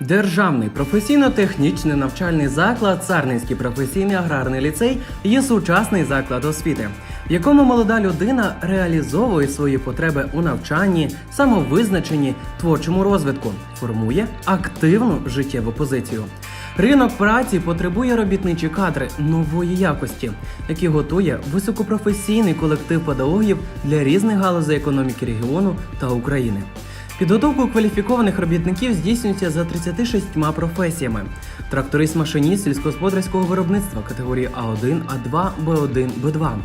Державний професійно-технічний навчальний заклад Царницький професійний аграрний ліцей є сучасний заклад освіти, в якому молода людина реалізовує свої потреби у навчанні, самовизначенні, творчому розвитку, формує активну життєву позицію. Ринок праці потребує робітничі кадри нової якості, які готує високопрофесійний колектив педагогів для різних галузей економіки регіону та України. Підготовку кваліфікованих робітників здійснюється за 36 професіями: тракторист-машиніст сільськогосподарського виробництва категорії А1, А2, Б1, Б2,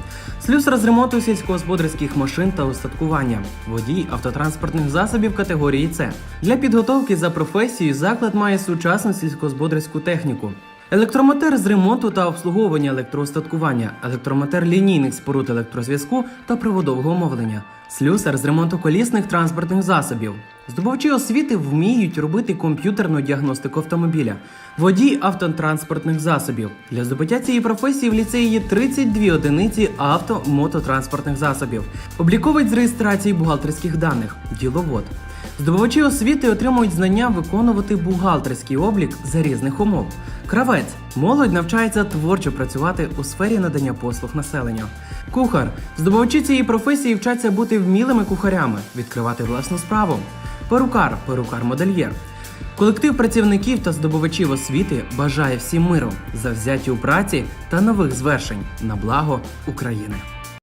слюсар з ремонту сільськогосподарських машин та устаткування, водій автотранспортних засобів категорії С. Для підготовки за професією заклад має сучасну сільськогосподарську техніку. Електромотор з ремонту та обслуговування електроустаткування, електромотор лінійних споруд електрозв'язку та проводового мовлення, слюсар з ремонту колісних транспортних засобів. Здобувачі освіти вміють робити комп'ютерну діагностику автомобіля, водій автотранспортних засобів. Для здобуття цієї професії в ліцеї є 32 одиниці авто-мототранспортних засобів, обліковець з реєстрації бухгалтерських даних, діловод. Здобувачі освіти отримують знання виконувати бухгалтерський облік за різних умов. Кравець молодь навчається творчо працювати у сфері надання послуг населенню. Кухар здобувачі цієї професії вчаться бути вмілими кухарями, відкривати власну справу. Перукар, перукар-модельєр. Колектив працівників та здобувачів освіти бажає всім миру, завзяті у праці та нових звершень на благо України.